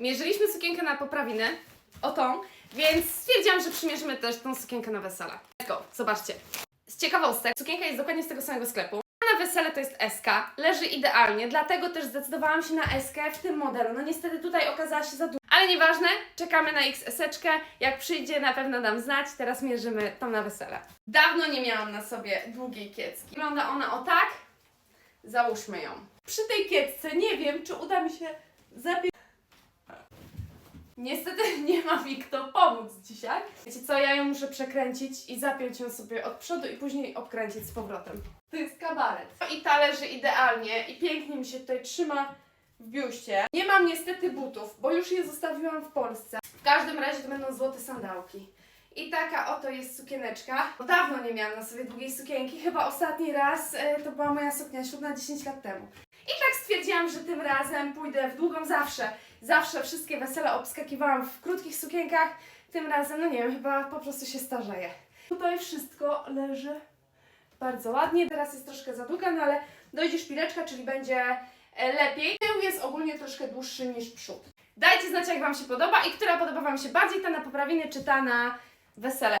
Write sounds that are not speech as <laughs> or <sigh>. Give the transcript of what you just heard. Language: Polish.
Mierzyliśmy sukienkę na poprawiny, o tą, więc stwierdziłam, że przymierzymy też tą sukienkę na wesele. Let's go, zobaczcie. Z ciekawostek, sukienka jest dokładnie z tego samego sklepu. A na wesele to jest SK, leży idealnie, dlatego też zdecydowałam się na SK w tym modelu. No niestety tutaj okazała się za duża. Ale nieważne, czekamy na XS-eczkę. Jak przyjdzie, na pewno dam znać. Teraz mierzymy tą na wesele. Dawno nie miałam na sobie długiej kiecki. Wygląda ona o tak. Załóżmy ją. Przy tej kiecce nie wiem, czy uda mi się zapiąć. Niestety <laughs> nie ma mi kto pomóc dzisiaj. Wiecie co, ja ją muszę przekręcić i zapiąć ją sobie od przodu i później obkręcić z powrotem. To jest kabaret. I ta leży idealnie i pięknie mi się tutaj trzyma w biuście. Nie mam niestety butów, bo już je zostawiłam w Polsce. W każdym razie to będą złote sandałki. I taka oto jest sukieneczka. Dawno nie miałam na sobie długiej sukienki, chyba ostatni raz e, to była moja suknia ślubna 10 lat temu. I stwierdziłam, że tym razem pójdę w długą zawsze. Zawsze wszystkie wesele obskakiwałam w krótkich sukienkach. Tym razem, no nie wiem, chyba po prostu się starzeję. Tutaj wszystko leży bardzo ładnie. Teraz jest troszkę za długa, no ale dojdzie szpileczka, czyli będzie e, lepiej. Tył jest ogólnie troszkę dłuższy niż przód. Dajcie znać, jak Wam się podoba i która podoba Wam się bardziej, ta na poprawiny czy ta na wesele.